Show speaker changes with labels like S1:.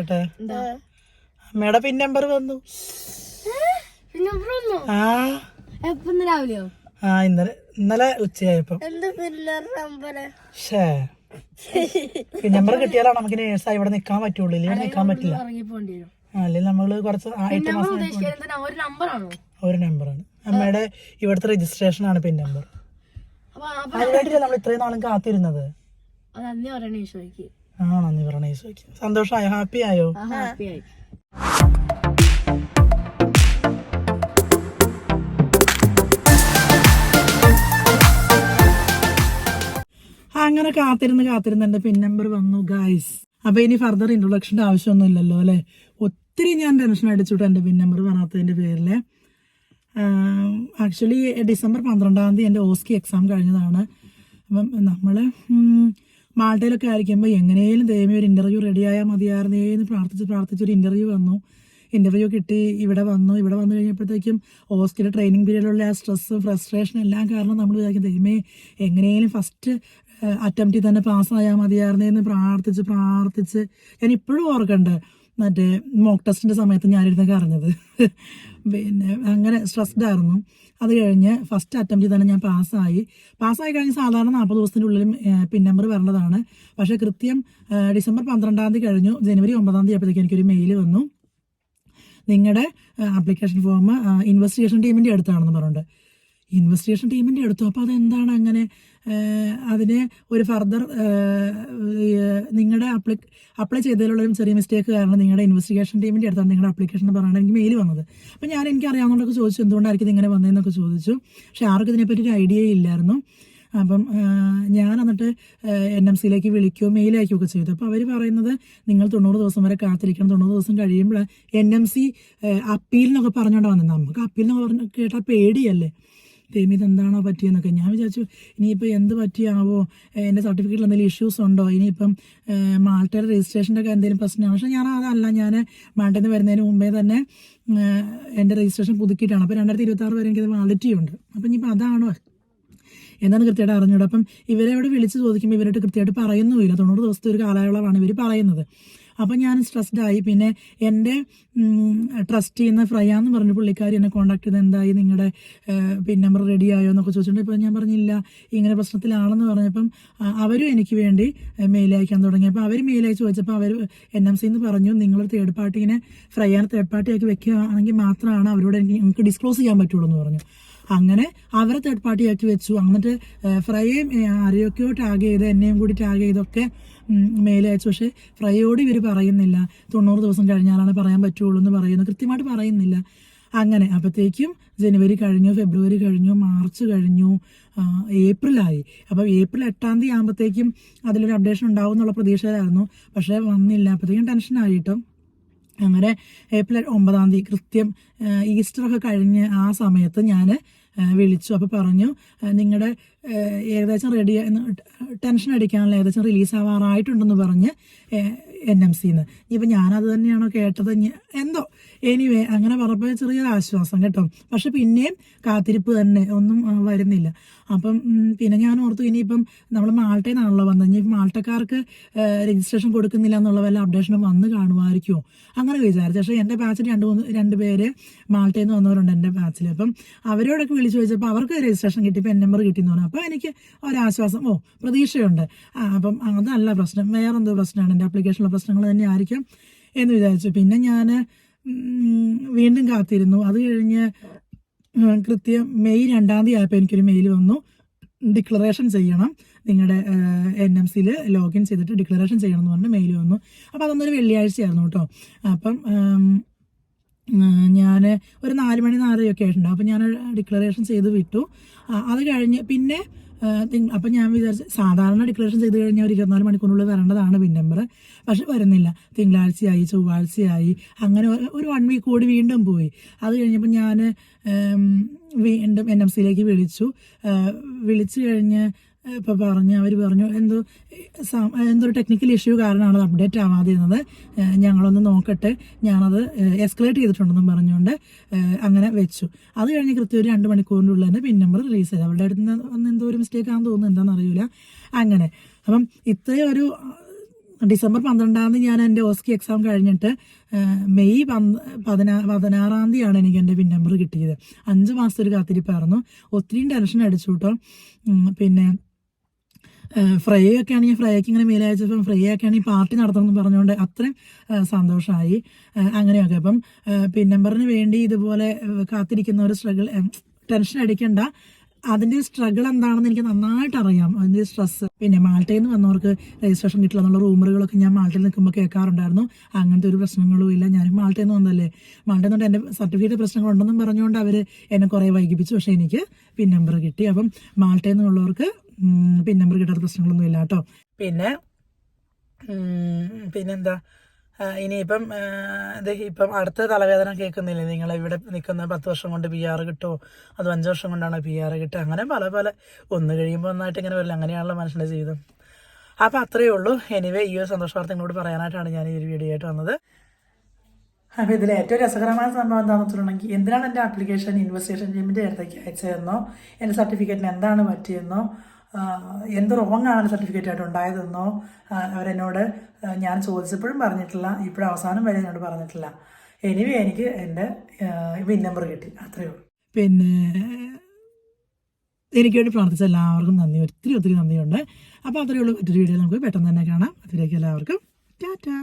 S1: കേട്ടെ അമ്മയുടെ pin number വന്നു. ആ.
S2: രാവിലെയോ?
S1: ആ ഇന്നലെ ഇന്നലെ ഉച്ചയായപ്പം. ഷേ പിൻ നമ്പർ കിട്ടിയാലാണ് നമുക്ക് നേഴ്സായി ഇവിടെ നിക്കാൻ പറ്റുള്ളൂ. ഇവിടെ നിൽക്കാൻ പറ്റില്ല. അല്ലെങ്കിൽ നമ്മൾ കുറച്ച് എട്ട് മാസം?
S2: ഒരു നമ്പർ
S1: ആണ്? നമ്പറാണ് അമ്മയുടെ ഇവിടുത്തെ രജിസ്ട്രേഷൻ ആണ് പിൻ നമ്പർ അതിനുവേണ്ടിയല്ലേ നമ്മൾ ഇത്രയും നാളും കാത്തിരുന്നത്?
S2: അത് അന്നേ പറയണേ ഈശോയ്ക്ക്.
S1: ആ നന്ദി പറഞ്ഞ ഈശോയ്ക്ക് സന്തോഷമായോ ഹാപ്പി ആയോ
S2: ഹാപ്പി ആയി
S1: അങ്ങനെ കാത്തിരുന്ന് കാത്തിരുന്ന് എന്റെ പിൻ നമ്പർ വന്നു ഗായ്സ് അപ്പൊ ഇനി ഫർദർ ഇൻട്രൊഡക്ഷന്റെ ആവശ്യമൊന്നും ഇല്ലല്ലോ അല്ലെ? ഒത്തിരി ഞാൻ ടെൻഷൻ അടിച്ചിട്ട് എന്റെ പിൻ നമ്പർ വരാത്തതിന്റെ പേരിൽ. ആക്ച്വലി ഡിസംബർ പന്ത്രണ്ടാം തീയതി എന്റെ ഓസ്കി എക്സാം കഴിഞ്ഞതാണ്. അപ്പം നമ്മൾ മാൾട്ടയിലൊക്കെ ആയിരിക്കുമ്പോൾ എങ്ങനെയും ദൈവമേ ഒരു ഇന്റർവ്യൂ റെഡിയായാൽ മതിയായിരുന്നേന്ന് പ്രാർത്ഥിച്ച് പ്രാർത്ഥിച്ച് ഒരു ഇന്റർവ്യൂ വന്നു. ഇന്റർവ്യൂ കിട്ടി ഇവിടെ വന്നു. ഇവിടെ വന്നു കഴിഞ്ഞപ്പോഴത്തേക്കും ഹോസ്റ്റലിൽ ട്രെയിനിങ് പീരീഡിലുള്ള ആ സ്ട്രെസ് ഫ്രസ്ട്രേഷൻ എല്ലാം കാരണം നമ്മൾ വിചാരിക്കും ദൈവമേ എങ്ങനെയും ഫസ്റ്റ് അറ്റംപ്റ്റിൽ തന്നെ പാസ്സായാൽ മതിയായിരുന്നേന്ന് പ്രാർത്ഥിച്ച് പ്രാർത്ഥിച്ച്. ഞാൻ ഇപ്പോഴും ഓർക്കണ്ട് മറ്റേ മോക്ക് ടെസ്റ്റിന്റെ സമയത്ത് ഞാനിരുന്നൊക്കെ അറിഞ്ഞത് പിന്നെ അങ്ങനെ സ്ട്രെസ്ഡ് ആയിരുന്നു. അത് കഴിഞ്ഞ് ഫസ്റ്റ് അറ്റംപ്റ്റ് തന്നെ ഞാൻ പാസ്സായി. പാസ്സായി കഴിഞ്ഞ് സാധാരണ നാൽപ്പത് ദിവസത്തിന്റെ ഉള്ളിൽ പിൻ നമ്പർ വരേണ്ടതാണ്. പക്ഷേ കൃത്യം ഡിസംബർ പന്ത്രണ്ടാം തീയതി കഴിഞ്ഞു. ജനുവരി ഒമ്പതാം തീയതി ആയപ്പോഴത്തേക്ക് എനിക്കൊരു മെയിൽ വന്നു. നിങ്ങളുടെ ആപ്ലിക്കേഷൻ ഫോം ഇൻവെസ്റ്റിഗേഷൻ ടീമിന്റെ അടുത്താണെന്ന് പറഞ്ഞിട്ട്. ഇൻവെസ്റ്റിഗേഷൻ ടീമിന്റെ അടുത്തു. അപ്പോൾ അതെന്താണ് അങ്ങനെ അതിനെ ഒരു ഫർദർ നിങ്ങളുടെ അപ്ലൈ അപ്ലൈ ചെയ്തതിലുള്ള ഒരു ചെറിയ മിസ്റ്റേക്ക് കാരണം നിങ്ങളുടെ ഇൻവെസ്റ്റിഗേഷൻ ടീമിന്റെ അടുത്താണ് നിങ്ങളുടെ അപ്ലിക്കേഷൻ പറഞ്ഞാൽ എനിക്ക് മെയിൽ വന്നത്. അപ്പോൾ ഞാൻ എനിക്ക് അറിയാവുന്നതൊക്കെ ചോദിച്ചു എന്തുകൊണ്ടായിരിക്കും ഇങ്ങനെ വന്നതെന്നൊക്കെ ചോദിച്ചു. പക്ഷേ ആർക്കും ഇതിനെപ്പറ്റി ഒരു ഐഡിയ ഇല്ലായിരുന്നു. അപ്പം ഞാൻ എന്നിട്ട് എൻ എം സിയിലേക്ക് വിളിക്കുകയോ മെയിൽ അയക്കുകയൊക്കെ ചെയ്തു. അപ്പോൾ അവർ പറയുന്നത് നിങ്ങൾ തൊണ്ണൂറ് ദിവസം വരെ കാത്തിരിക്കണം. തൊണ്ണൂറ് ദിവസം കഴിയുമ്പോൾ എൻ എം സി അപ്പീൽ എന്നൊക്കെ പറഞ്ഞുകൊണ്ട് വന്നത് നമുക്ക് അപ്പീൽ എന്നൊക്കെ പറഞ്ഞ് കേട്ടാൽ പേടിയല്ലേ? ദൈവം എന്താണോ പറ്റിയെന്നൊക്കെ. ഞാൻ വിചാരിച്ചു ഇനിയിപ്പോൾ എന്ത് പറ്റിയാവോ? എന്റെ സർട്ടിഫിക്കറ്റിൽ എന്തെങ്കിലും ഇഷ്യൂസ് ഉണ്ടോ? ഇനിയിപ്പം മാൾട്ടയുടെ രജിസ്ട്രേഷന്റെ ഒക്കെ എന്തെങ്കിലും പ്രശ്നമാണ് പക്ഷേ ഞാൻ അതല്ല ഞാൻ മാൾട്ടയിൽ നിന്ന് വരുന്നതിന് മുമ്പേ തന്നെ എന്റെ രജിസ്ട്രേഷൻ പുതുക്കിയിട്ടാണ്. അപ്പോൾ രണ്ടായിരത്തി ഇരുപത്തി ആറ് വരെ എനിക്കത് വാലിറ്റി ഉണ്ട്. അപ്പം ഇനിയിപ്പോൾ അതാണോ? എന്താണ് കൃത്യമായിട്ട് അറിഞ്ഞൂടാ. അപ്പം ഇവരെ അവിടെ വിളിച്ച് ചോദിക്കുമ്പോൾ ഇവരോട് കൃത്യമായിട്ട് പറയുന്നുമില്ല. തൊണ്ണൂറ് ദിവസത്തെ ഒരു കാലയളവാണ് ഇവർ പറയുന്നത്. അപ്പം ഞാൻ സ്ട്രെസ്ഡ് ആയി. പിന്നെ എന്റെ ട്രസ്റ്റ് ചെയ്യുന്ന ഫ്രയ എന്ന് പറഞ്ഞ പുള്ളിക്കാരി എന്നെ കോൺടാക്ട് ചെയ്ത് എന്തായി? നിങ്ങളുടെ പിൻ നമ്പർ റെഡി ആയോ എന്നൊക്കെ ചോദിച്ചിട്ടുണ്ട്. ഇപ്പം ഞാൻ പറഞ്ഞില്ല ഇങ്ങനെ പ്രശ്നത്തിലാണെന്ന് പറഞ്ഞപ്പം അവരും എനിക്ക് വേണ്ടി മെയിൽ അയക്കാൻ തുടങ്ങി. അപ്പോൾ അവർ മെയിൽ അയച്ച് ചോദിച്ചപ്പോൾ അവർ എൻ എം സിന്ന് പറഞ്ഞു നിങ്ങൾ തേർഡ് പാർട്ടിനെ ഫ്രയാൻ തേർഡ് പാർട്ടി ആക്കി വെക്കുകയാണെങ്കിൽ മാത്രമാണ് അവരോട് എനിക്ക് നിങ്ങൾക്ക് ഡിസ്ക്ലോസ് ചെയ്യാൻ പറ്റുള്ളൂ എന്ന് പറഞ്ഞു. അങ്ങനെ അവരെ തേർഡ് പാർട്ടി ആക്കി വെച്ചു. എന്നിട്ട് ഫ്രൈയും ആരെയൊക്കെയോ ടാഗ് ചെയ്ത് എന്നെയും കൂടി ടാഗ് ചെയ്തൊക്കെ മെയിൽ അയച്ചു പക്ഷേ ഫ്രൈയോട് ഇവർ പറയുന്നില്ല. തൊണ്ണൂറ് ദിവസം കഴിഞ്ഞാലാണ് പറയാൻ പറ്റുള്ളൂ എന്ന് പറയുന്നു. കൃത്യമായിട്ട് പറയുന്നില്ല. അങ്ങനെ അപ്പോഴത്തേക്കും ജനുവരി കഴിഞ്ഞു ഫെബ്രുവരി കഴിഞ്ഞു മാർച്ച് കഴിഞ്ഞു ഏപ്രിലായി. അപ്പോൾ ഏപ്രിൽ എട്ടാം തീയതി ആകുമ്പോഴത്തേക്കും അതിലൊരു അപ്ഡേഷൻ ഉണ്ടാവും എന്നുള്ള പ്രതീക്ഷയിലായിരുന്നു. പക്ഷേ വന്നില്ല. അപ്പോഴത്തേക്കും ടെൻഷനായിട്ടും അങ്ങനെ ഏപ്രിൽ ഒമ്പതാം തീയതി കൃത്യം ഈസ്റ്ററൊക്കെ കഴിഞ്ഞ് ആ സമയത്ത് ഞാൻ വിളിച്ചു. അപ്പോൾ പറഞ്ഞു നിങ്ങളുടെ ഏകദേശം റെഡി ടെൻഷൻ അടിക്കാനുള്ള ഏകദേശം റിലീസ് ആവാറായിട്ടുണ്ടെന്ന് പറഞ്ഞ് എൻ എം സിന്ന് ഇപ്പം ഞാനത് തന്നെയാണോ കേട്ടത്? എന്തോ. എനിവേ അങ്ങനെ പറഞ്ഞപ്പോൾ ചെറിയൊരു ആശ്വാസം കേട്ടോ. പക്ഷെ പിന്നെയും കാത്തിരിപ്പ് തന്നെ. ഒന്നും വരുന്നില്ല. അപ്പം പിന്നെ ഞാൻ ഓർത്തു ഇനിയിപ്പം നമ്മൾ മാൾട്ടയിൽ നിന്നാണല്ലോ വന്നത്. ഇനി മാൾട്ടക്കാർക്ക് രജിസ്ട്രേഷൻ കൊടുക്കുന്നില്ല എന്നുള്ള വല്ല അപ്ഡേഷനും വന്ന് കാണുമായിരിക്കുമോ അങ്ങനെ വിചാരിച്ചു. പക്ഷേ എന്റെ ബാച്ചിൽ രണ്ട് മൂന്ന് രണ്ട് പേര് മാൾട്ടയിൽ നിന്ന് വന്നവരുണ്ട് എന്റെ ബാച്ചിൽ. അപ്പം അവരോടൊക്കെ വിളിച്ചു ചോദിച്ചപ്പോൾ അവർക്ക് രജിസ്ട്രേഷൻ കിട്ടി പെൻ എൻ നമ്പർ കിട്ടിയെന്ന് പറഞ്ഞു. അപ്പോൾ എനിക്ക് ഒരാശ്വാസം ഓ പ്രതീക്ഷയുണ്ട്. അപ്പം അതല്ല പ്രശ്നം. വേറെന്തോ പ്രശ്നമാണ് എന്റെ ആപ്ലിക്കേഷനിലെ പ്രശ്നങ്ങൾ തന്നെ ആയിരിക്കാം എന്ന് വിചാരിച്ചു. പിന്നെ ഞാൻ വീണ്ടും കാത്തിരുന്നു. അത് കഴിഞ്ഞ് കൃത്യം മെയ് രണ്ടാം തീയതി ആയപ്പോൾ എനിക്കൊരു മെയിൽ വന്നു. ഡിക്ലറേഷൻ ചെയ്യണം. നിങ്ങളുടെ എൻ എം സിയിൽ ലോഗിൻ ചെയ്തിട്ട് ഡിക്ലറേഷൻ ചെയ്യണം എന്ന് പറഞ്ഞ് മെയിൽ വന്നു. അപ്പോൾ അതൊന്നൊരു വെള്ളിയാഴ്ചയായിരുന്നു കേട്ടോ. അപ്പം ഞാൻ ഒരു നാല് മണി നാലരയൊക്കെ ആയിട്ടുണ്ട്. അപ്പം ഞാൻ ഡിക്ലറേഷൻ ചെയ്ത് വിട്ടു. അത് കഴിഞ്ഞ് പിന്നെ അപ്പം ഞാൻ വിചാരിച്ചു സാധാരണ ഡിക്ലറേഷൻ ചെയ്ത് കഴിഞ്ഞാൽ ഒരു ഇരുപത്തിനാല് മണിക്കൂറിനുള്ളിൽ വരേണ്ടതാണ് പിൻ നമ്പർ പക്ഷെ വരുന്നില്ല. തിങ്കളാഴ്ചയായി ചൊവ്വാഴ്ചയായി അങ്ങനെ ഒരു- വൺ വീക്ക് കൂടി വീണ്ടും പോയി. അത് കഴിഞ്ഞപ്പോൾ ഞാൻ വീണ്ടും എൻ എം സിയിലേക്ക് വിളിച്ചു. വിളിച്ചു കഴിഞ്ഞ് ഇപ്പോൾ പറഞ്ഞു അവർ പറഞ്ഞു എന്തോ എന്തൊരു ടെക്നിക്കൽ ഇഷ്യൂ കാരണമാണ് അത് അപ്ഡേറ്റ് ആവാതിരുന്നത്. ഞങ്ങളൊന്ന് നോക്കട്ടെ. ഞാനത് എസ്കലേറ്റ് ചെയ്തിട്ടുണ്ടെന്നും പറഞ്ഞുകൊണ്ട് അങ്ങനെ വെച്ചു. അത് കഴിഞ്ഞ് കൃത്യം ഒരു രണ്ട് മണിക്കൂറിന്റെ ഉള്ളിൽ തന്നെ പിൻ നമ്പർ റിലീസ് ചെയ്തു. അവരുടെ അടുത്ത് നിന്ന് എന്തോ ഒരു മിസ്റ്റേക്ക് ആണെന്ന് തോന്നുന്നു. എന്താണെന്ന് അറിയില്ല അങ്ങനെ. അപ്പം ഇത്രയും ഒരു ഡിസംബർ പന്ത്രണ്ടാം തീയതി ഞാൻ എന്റെ ഓസ്കി എക്സാം കഴിഞ്ഞിട്ട് മെയ് പന്ത് പതിനാ പതിനാറാം തീയതിയാണ് എനിക്ക് എന്റെ പിൻ നമ്പർ കിട്ടിയത്. അഞ്ച് മാസത്തെ ഒരു കാത്തിരിപ്പായിരുന്നു. ഒത്തിരിയും ടെൻഷൻ അടിച്ചു കേട്ടോ. പിന്നെ ഫ്രൈ ഒക്കെ ആണെങ്കിൽ ഫ്രൈക്ക് ഇങ്ങനെ മേലയച്ചപ്പം ഫ്രൈ ഒക്കെ ആണെങ്കിൽ പാർട്ടി നടത്തണമെന്ന് പറഞ്ഞുകൊണ്ട് അത്രയും സന്തോഷമായി അങ്ങനെയൊക്കെ. അപ്പം പിൻ നമ്പറിന് വേണ്ടി ഇതുപോലെ കാത്തിരിക്കുന്ന ഒരു സ്ട്രഗിൾ ടെൻഷൻ അടിക്കണ്ട. അതിന്റെ സ്ട്രഗിൾ എന്താണെന്ന് എനിക്ക് നന്നായിട്ട് അറിയാം. അതിന്റെ സ്ട്രെസ് പിന്നെ മാൾട്ടയിൽ നിന്ന് വന്നവർക്ക് രജിസ്ട്രേഷൻ കിട്ടില്ല എന്നുള്ള റൂമറുകളൊക്കെ ഞാൻ മാൾട്ടയിൽ നിൽക്കുമ്പോൾ കേൾക്കാറുണ്ടായിരുന്നു. അങ്ങനത്തെ ഒരു പ്രശ്നങ്ങളും ഇല്ല. ഞാൻ മാൾട്ടയിൽ നിന്ന് വന്നല്ലേ മാൾട്ടയിൽ നിന്ന് എന്റെ സർട്ടിഫിക്കറ്റ് പ്രശ്നങ്ങൾ ഉണ്ടെന്നും പറഞ്ഞുകൊണ്ട് അവർ എന്നെ കുറേ വൈകിപ്പിച്ചു. പക്ഷേ എനിക്ക് പിൻ നമ്പർ കിട്ടി. അപ്പം മാൾട്ടയിൽ നിന്നുള്ളവർക്ക് നമ്പർ കിട്ടാത്ത പ്രശ്നങ്ങളൊന്നും ഇല്ല കേട്ടോ. പിന്നെ പിന്നെന്താ? ഇനിയിപ്പം ഇത് ഇപ്പം അടുത്ത തലവേദന കേൾക്കുന്നില്ലേ? നിങ്ങൾ ഇവിടെ നിൽക്കുന്ന പത്ത് വർഷം കൊണ്ട് പി ആർ കിട്ടുമോ അത് അഞ്ച് വർഷം കൊണ്ടാണ് പി ആർ കിട്ടുക? അങ്ങനെ പല പല. ഒന്ന് കഴിയുമ്പോൾ ഒന്നായിട്ട് ഇങ്ങനെ വരില്ല. അങ്ങനെയാണല്ലോ മനുഷ്യന്റെ ജീവിതം. അപ്പം അത്രയേ ഉള്ളൂ. എനിവേ ഈ ഒരു സന്തോഷ വാർത്ത നിങ്ങളോട് പറയാനായിട്ടാണ് ഞാൻ ഈ ഒരു വീഡിയോ ആയിട്ട് വന്നത്. അപ്പോൾ ഇതിൽ ഏറ്റവും രസകരമായ സംഭവം എന്താണെന്ന് വെച്ചിട്ടുണ്ടെങ്കിൽ എന്തിനാണ് എന്റെ ആപ്ലിക്കേഷൻ ഇൻവെസ്റ്റേഷൻ ടീമിന്റെ അടുത്തേക്ക് അയച്ചതെന്നോ? എന്റെ സർട്ടിഫിക്കറ്റിന് എന്താണ് പറ്റിയെന്നോ? എന്ത് റോങ് ആണ് സർട്ടിഫിക്കറ്റ് ആയിട്ട് ഉണ്ടായതെന്നോ അവരെന്നോട് ഞാൻ ചോദിച്ചപ്പോഴും പറഞ്ഞിട്ടില്ല. ഇപ്പോഴും അവസാനം വരെ എന്നോട് പറഞ്ഞിട്ടില്ല. എനിവേ എനിക്ക് എന്റെ വിൻ നമ്പർ കിട്ടി. അത്രയേ ഉള്ളൂ. പിന്നെ എനിക്ക് വേണ്ടി പ്രാർത്ഥിച്ച എല്ലാവർക്കും നന്ദി. ഒത്തിരി ഒത്തിരി നന്ദിയുണ്ട്. അപ്പോൾ അത്രയേ ഉള്ളൂ. മറ്റൊരു വീഡിയോ നമുക്ക് പെട്ടെന്ന് തന്നെ കാണാം. അതിലേക്ക് എല്ലാവർക്കും ടാറ്റാ.